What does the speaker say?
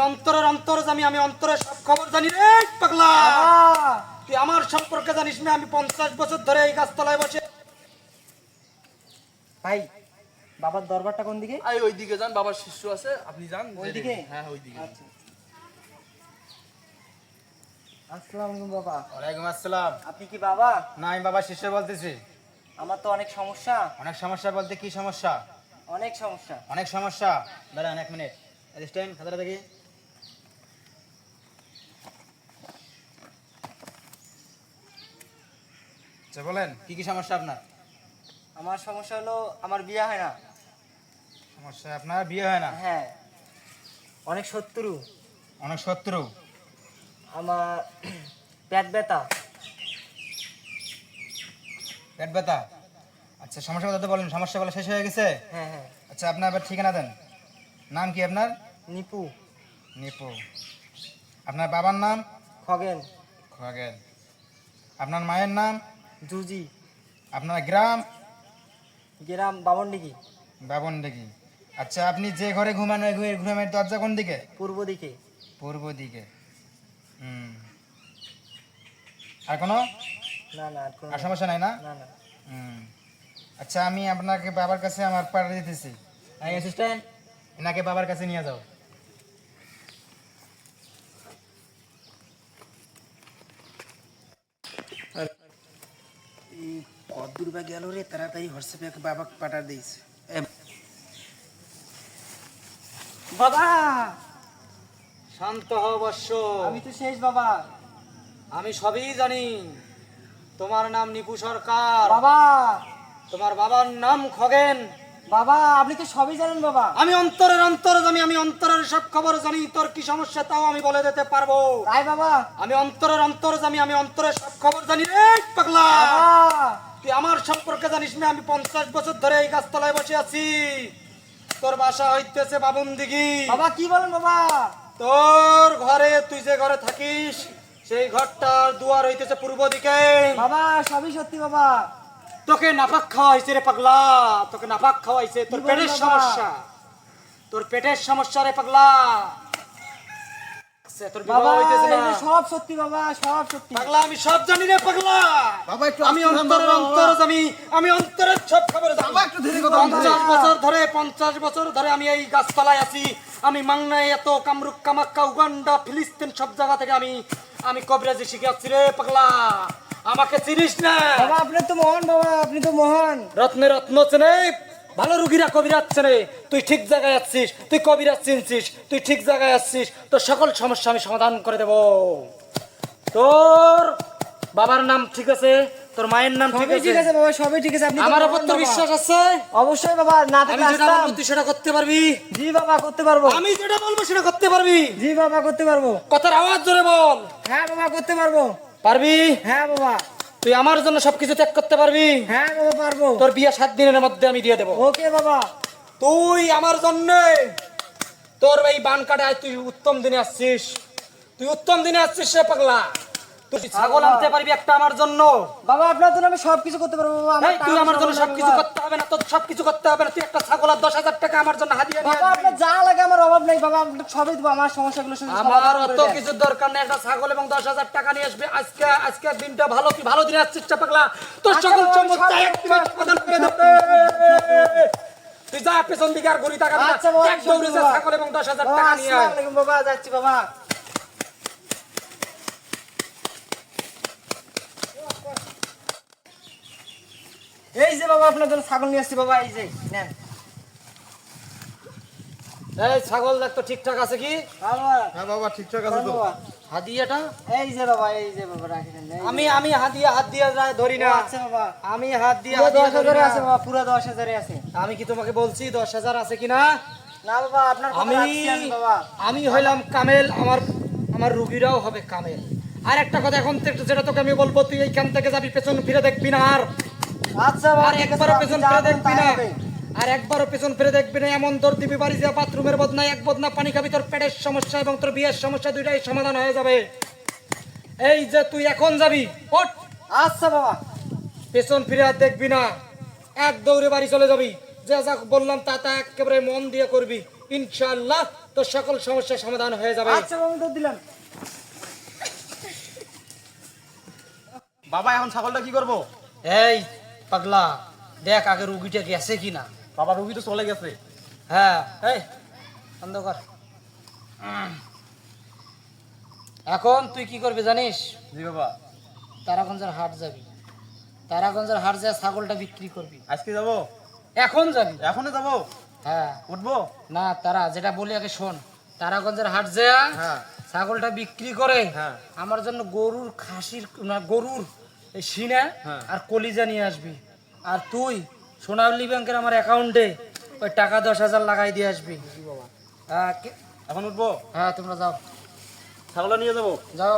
অন্তরের অন্তর জানি আমি অন্তরের সব খবর জানি রে পাগলা। তুই আমার সম্পর্কে জানিস না আমি পঞ্চাশ বছর ধরে এই গাছতলায় বসে। ভাই বাবার দরবারটা কোন দিকে? আই ওই দিকে যান বাবার শিষ্য আছে আপনি যান। ওইদিকে? হ্যাঁ ওই দিকে আচ্ছা। আসসালামু আলাইকুম বাবা। ওয়ালাইকুম আসসালাম। আপনি কি বাবা? না আমি বাবা শিষ্য বলতেছি। আমার তো অনেক সমস্যা। অনেক সমস্যা বলতে কি সমস্যা? অনেক সমস্যা। অনেক সমস্যা। দাঁড়ান এক মিনিট। স্ট্যান্ড খাতাটা দেখি। আচ্ছা বলেন কি কি সমস্যা আপনার? আমার সমস্যা হলো আমার বিয়ে হয় না। সমস্যা আপনার বিয়ে হয় না? হ্যাঁ। অনেক শত্রু। অনেক শত্রু? আমার পেট ব্যথা। পেট ব্যথা? আচ্ছা সমস্যা কথা তো বলেন সমস্যাগুলো শেষ হয়ে গেছে? হ্যাঁ হ্যাঁ। আচ্ছা আপনার এবার ঠিকানা দেন। নাম কি আপনার? নিপু। নিপু। আপনার বাবার নাম? খগেন। খগেন। আপনার মায়ের নাম? জুজি। আপনার গ্রাম? গ্রাম বামনডিগি। বাবনডেকি আচ্ছা আপনি যে ঘরে ঘুমানো ওই ঘুমের দরজা কোন দিকে? পূর্ব দিকে। পূর্ব দিকে। হুম। আর কোনো? না না আর সমস্যা নাই না? না না। হুম। আচ্ছা আমি আপনাকে বাবার কাছে আমার পাড়া দিতেছি। অ্যাসিস্ট্যান্ট এনাকে বাবার কাছে নিয়ে যাও। কদ্দুর বা গেল রে তাড়াতাড়ি হোয়াটসঅ্যাপে বাবা পাঠার দিয়েছে। বাবা! শান্ত হও আমি তো শেষ বাবা। আমি সবই জানি। তোমার নাম নিপু সরকার। বাবা! তোমার বাবার নাম খগেন। বাবা আপনি তো সবই জানেন বাবা। আমি অন্তরের অন্তর জানি আমি অন্তরের সব খবর জানি তোর কি সমস্যা তাও আমি বলে দিতে পারব। তাই বাবা। আমি অন্তরের অন্তর জানি আমি অন্তরের সব খবর জানি রে পাগলা। তুই আমার সম্পর্কে জানিস না আমি পঞ্চাশ বছর ধরে এই গাছতলায় বসে আছি। তোর বাসা হইতেছে বাবন দিঘি বাবা কি বলেন বাবা? তোর ঘরে তুই যে ঘরে থাকিস সেই ঘরটার দুয়ার হইতেছে পূর্ব দিকে। বাবা সবই সত্যি বাবা। তোকে নাপাক খাওয়াইছে রে পাগলা তোকে নাপাক খাওয়াইছে। তোর কি বলেন পেটের সমস্যা তোর পেটের সমস্যা রে পাগলা। তোর বাবা হইতেছে না। সব সত্যি বাবা সব সত্যি। পাগলা আমি সব জানি রে পাগলা। বাবা একটু আমি অন্তরের অন্তর জানি আমি অন্তরের সব খবর জানি। বাবা, একটু ধীরে কথা বলুন। পঞ্চাশ বছর ধরে পঞ্চাশ বছর ধরে আমি এই গাছতলায় আছি। আমি মাংনায় এত কামরুক কামাক্কা উগান্ডা ফিলিস্তিন সব জায়গা থেকে আমি আমি কবিরাজি শিখে আসছি রে পাগলা। আমাকে চিনিস না? বাবা আপনি তো মহান বাবা আপনি তো মহান। রত্নে রত্ন চেনে ভালো রুগীরা কবিরাজ চেনে তুই ঠিক জায়গায় আছিস তুই কবিরাজ চিনছিস তুই ঠিক জায়গায় আসছিস তোর সকল সমস্যা আমি সমাধান করে দেব। তোর বাবার নাম ঠিক আছে তোর মায়ের নাম ঠিক আছে। ঠিক আছে বাবা সবই ঠিক আছে আপনি আমার উপর বাবা। বিশ্বাস আছে? অবশ্যই বাবা না আমি থাকলে যেটা আসতাম। বলব তুই সেটা করতে পারবি। জি বাবা করতে পারব। আমি যেটা বলব সেটা করতে পারবি। জি বাবা করতে পারব। কথার আওয়াজ জোরে বল। হ্যাঁ বাবা করতে পারব। পারবি? হ্যাঁ বাবা। তুই আমার জন্য সবকিছু ত্যাগ করতে পারবি? হ্যাঁ বাবা পারব। তোর বিয়ে সাত দিনের মধ্যে আমি দিয়ে দেবো। ওকে বাবা। তুই আমার জন্য তোর এই বান কাটায় তুই উত্তম দিনে আসছিস। তুই উত্তম দিনে আসছিস সে পাগলা। ছাগল আনতে পারবি একটা আমার জন্য। বাবা আপনার জন্য আমি সবকিছু করতে পারব বাবা তুই আমার জন্য সবকিছু করতে হবে না তোর সবকিছু করতে হবে না। তুই একটা ছাগল আর দশ হাজার টাকা আমার জন্য বাবা আপনার যা লাগে আমার অভাব নেই বাবা সবই দেবো আমার সমস্যাগুলো আমার অত কিছু দরকার নেই একটা ছাগল এবং দশ হাজার টাকা নিয়ে আসবে। আজকে আজকের দিনটা ভালো তুই ভালো দিনে আসছিস টা পাগলা তোর আচ্ছা, সকল বাবা, আমি সমস্যা সব একদিনে সমাধান করে দেবে। তুই যা পেছন দিকে আর ঘুরি টাকা আচ্ছা এক দৌড়ে যা ছাগল এবং দশ হাজার টাকা নিয়ে আসসালামু আলাইকুম বাবা যাচ্ছি বাবা। এই যে বাবা আপনার জন্য ছাগল নিয়ে আসছি বাবা এই যে নেন। এই ছাগল দেখ তো ঠিকঠাক আছে কি? হ্যাঁ বাবা ঠিকঠাক বলেন বাবা। হাদিয়াটা? এই যে বাবা এই যে বাবা রাখেন আমি আমি হাদিয়া হাত দিয়ে ধরি না। আচ্ছা বাবা। আমি হাত দিয়ে দশ হাজারে আছে বাবা পুরো দশ হাজারে আছে। আমি কি তোমাকে বলছি দশ হাজার আছে কিনা না? বাবা আপনার আমি আমি হইলাম কামেল আমার আমার রুগীরাও হবে কামেল। আর একটা কথা এখন যেটা তোকে আমি বলব তুই এইখান থেকে যাবি পেছন ফিরে দেখবি না আর। আর ঠিক আছে, একবারও পেছন ফিরে দেখবি না। হবে। আর একবারও পেছন ফিরে দেখবি না। এমন তোর দিবি বাড়ি যা বাথরুমের বদনা এক বদনা পানি খাবি তোর পেটের সমস্যা এবং তোর বিয়ের সমস্যা দুইটাই সমাধান হয়ে যাবে। এই যে তুই এখন যাবি ওঠ। আচ্ছা বাবা। পেছন ফিরে আর দেখবি না। এক দৌড়ে বাড়ি চলে যাবি। যা যা বললাম তা তা একেবারে মন দিয়ে করবি। ইনশাআল্লাহ তোর সকল সমস্যার সমাধান হয়ে যাবে। আচ্ছা বাবা দুধ দিলাম। বাবা এখন ছাগলটা কি করব? এই পাগলা দেখ আগে রুগীটা গেছে কিনা। বাবা রুগী তো চলে গেছে। হ্যাঁ। এই। বন্ধ কর উম। এখন তুই কি করবি জানিস? জি বাবা। তারাগঞ্জের হাট যাবি। তারাগঞ্জের হাট যা ছাগলটা বিক্রি করবি। আজকে যাব? এখন যাবি? এখনই যাব? হ্যাঁ। উঠবো? না তারা যেটা বলি আগে শোন। তারাগঞ্জের হাট যা হ্যাঁ। ছাগলটা বিক্রি করে হ্যাঁ। আমার জন্য গরুর খাসির না গরুর এই সিনা হ্যাঁ। আর কলিজা নিয়ে আসবি। আর তুই সোনালী ব্যাংকের আমার অ্যাকাউন্টে ওই টাকা দশ হাজার লাগাই দিয়ে আসবি। হ্যাঁ এখন উঠবো? হ্যাঁ তোমরা যাও। ছাগলটা নিয়ে যাব? যাও।